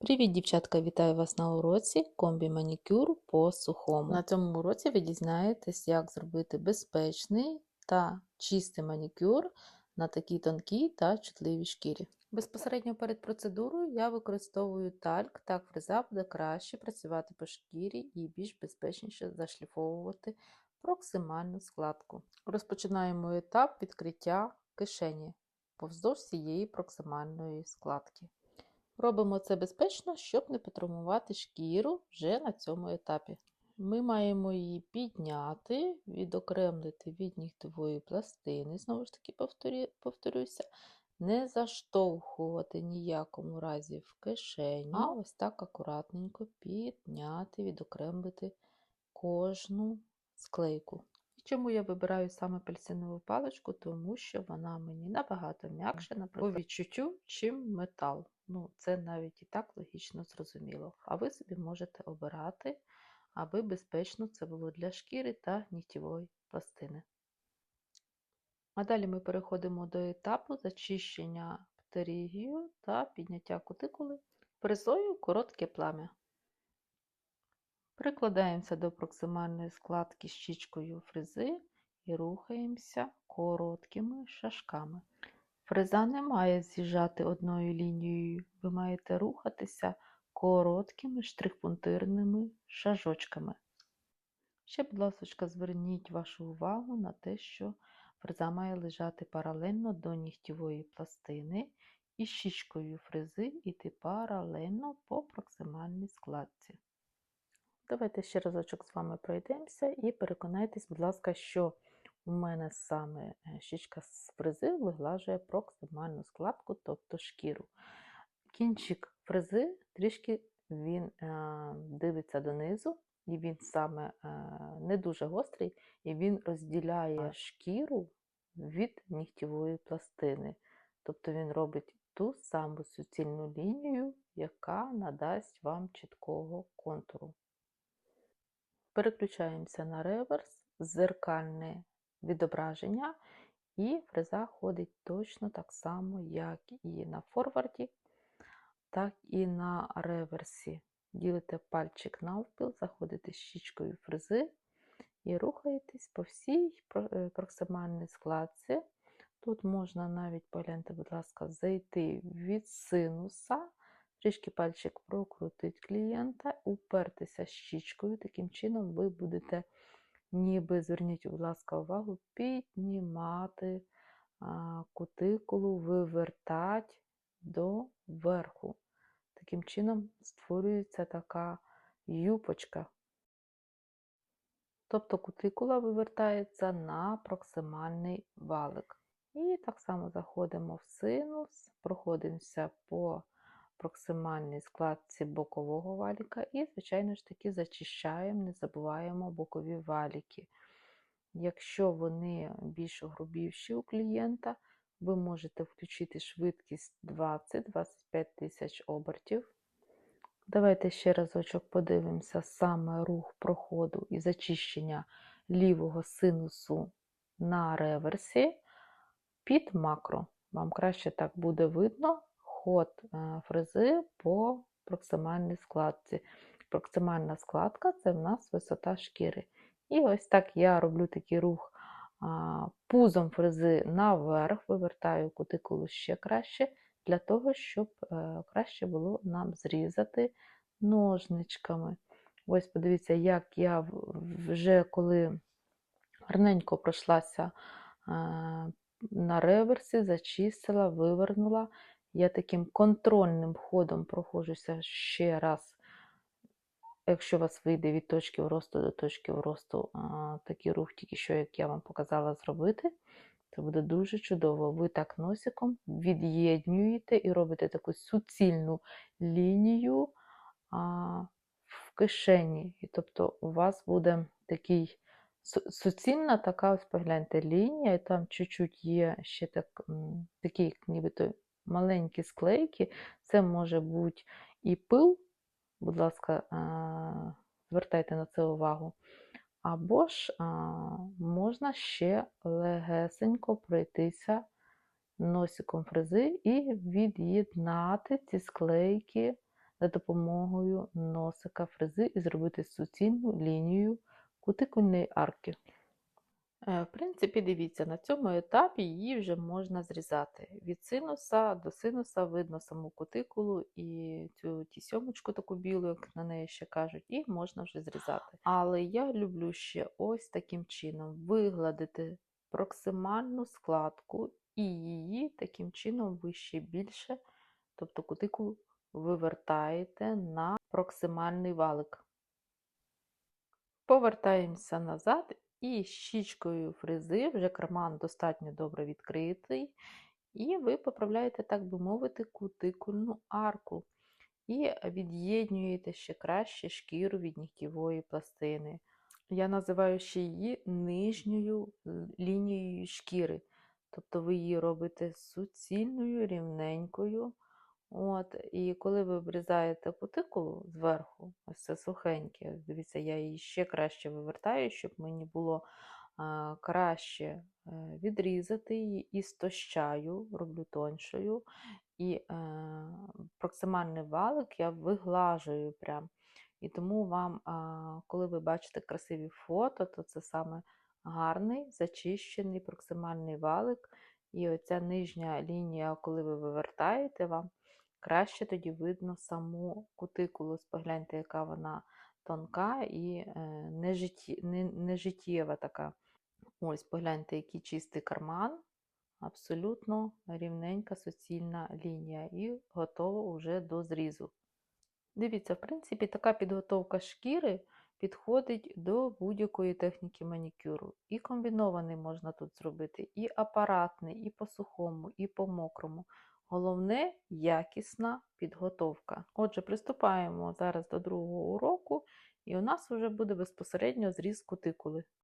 Привіт, дівчатка! Вітаю вас на уроці комбі манікюр по сухому. На цьому уроці ви дізнаєтесь, як зробити безпечний та чистий манікюр на такій тонкій та чутливій шкірі. Безпосередньо перед процедурою я використовую тальк, так фреза буде краще працювати по шкірі і більш безпечніше зашліфовувати проксимальну складку. Розпочинаємо етап відкриття кишені повздовж цієї проксимальної складки. Робимо це безпечно, щоб не потравмувати шкіру вже на цьому етапі. Ми маємо її підняти, відокремлити від нігтевої пластини, знову ж таки повторюся, не заштовхувати ніякому разі в кишеню, а ось так акуратненько підняти, відокремлити кожну склейку. Чому я вибираю саме апельсинову паличку? Тому що вона мені набагато м'якша, наприклад, по відчуттю, чим метал. Ну, Це навіть і так логічно зрозуміло. А ви собі можете обирати, аби безпечно це було для шкіри та нігтєвої пластини. А далі ми переходимо до етапу зачищення птерігію та підняття кутикули фрезою коротке плам'я. Прикладаємося до проксимальної складки щічкою фрези і рухаємося короткими шажками. Фреза не має з'їжджати одною лінією, ви маєте рухатися короткими штрихпунктирними шажочками. Ще, будь ласка, зверніть вашу увагу на те, що фреза має лежати паралельно до нігтєвої пластини і щічкою фрези йти паралельно по проксимальній складці. Давайте ще разочок з вами пройдемося і переконайтесь, будь ласка, що у мене саме е, щічка з фрези виглажує проксимальну складку, тобто шкіру. Кінчик фрези трішки він е, дивиться донизу, і він саме е, не дуже гострий, і він розділяє шкіру від нігтєвої пластини. Тобто він робить ту саму суцільну лінію, яка надасть вам чіткого контуру. Переключаємося на реверс, зеркальне відображення, і фреза ходить точно так само, як і на форварді, так і на реверсі. Ділите пальчик навпіл, заходите щічкою фрези і рухаєтесь по всій е, проксимальній складці. Тут можна навіть погляньте, будь ласка, зайти від синуса Трішки пальчик прокрутить клієнта, упертися щічкою. Таким чином, ви будете, ніби, зверніть, будь ласка, увагу, піднімати кутикулу, вивертати до верху. Таким чином створюється така юпочка. Тобто кутикула вивертається на проксимальний валик. І так само заходимо в синус, проходимося по проксимальній складці бокового валіка і, звичайно ж таки, зачищаємо, не забуваємо бокові валіки. Якщо вони більш грубіші у клієнта, ви можете включити швидкість 20-25 тисяч обертів. Давайте ще разочок подивимося саме рух проходу і зачищення лівого синусу на реверсі під макро. Вам краще так буде видно, ход е, фрези по проксимальній складці. Проксимальна складка це в нас висота шкіри. І ось так я роблю такий рух пузом фрези наверх, вивертаю кутикулу ще краще, для того, щоб е, краще було нам зрізати ножничками. Ось, подивіться, як я вже коли гарненько пройшлася е, на реверсі, зачистила, вивернула. Я таким контрольним ходом проходжуся ще раз, якщо у вас вийде від точки вросту до точки вросту такий рух, тільки що, як я вам показала зробити, це буде дуже чудово. Ви так носиком від'єднюєте і робите таку суцільну лінію а, в кишені. І тобто у вас буде такий суцільна така, ось погляньте, лінія, і там чуть-чуть є ще так, такий, нібито маленькі склейки, це може бути і пил, будь ласка, звертайте на це увагу. Або ж можна ще легесенько пройтися носиком фрези і від'єднати ці склейки за допомогою носика фрези і зробити суцільну лінію кутикульної арки. Е, В принципі, дивіться, на цьому етапі її вже можна зрізати. Від синуса до синуса видно саму кутикулу і цю тісьомочку таку білу, як на неї ще кажуть, і можна вже зрізати. Але я люблю ще ось таким чином вигладити проксимальну складку і її таким чином ви ще більше, тобто кутикулу вивертаєте на проксимальний валик. Повертаємося назад і щічкою фрези, вже карман достатньо добре відкритий, і ви поправляєте, так би мовити, кутикульну арку. І від'єднюєте ще краще шкіру від нігтєвої пластини. Я називаю ще її нижньою лінією шкіри. Тобто ви її робите суцільною, рівненькою. От, і коли ви обрізаєте кутикулу зверху, ось це сухеньке, дивіться, я її ще краще вивертаю, щоб мені було а, краще е, відрізати її і стощаю, роблю тоншою. І е, проксимальний валик я виглажую прям. І тому вам, а, коли ви бачите красиві фото, то це саме гарний зачищений проксимальний валик. І оця нижня лінія, коли ви вивертаєте, вам краще тоді видно саму кутикулу. Погляньте, яка вона тонка і е, не, не, не така. Ось, погляньте, який чистий карман. Абсолютно рівненька суцільна лінія і готова вже до зрізу. Дивіться, в принципі, така підготовка шкіри підходить до будь-якої техніки манікюру. І комбінований можна тут зробити, і апаратний, і по сухому, і по мокрому. Головне якісна підготовка. Отже, приступаємо зараз до другого уроку, і у нас вже буде безпосередньо зріз кутикули.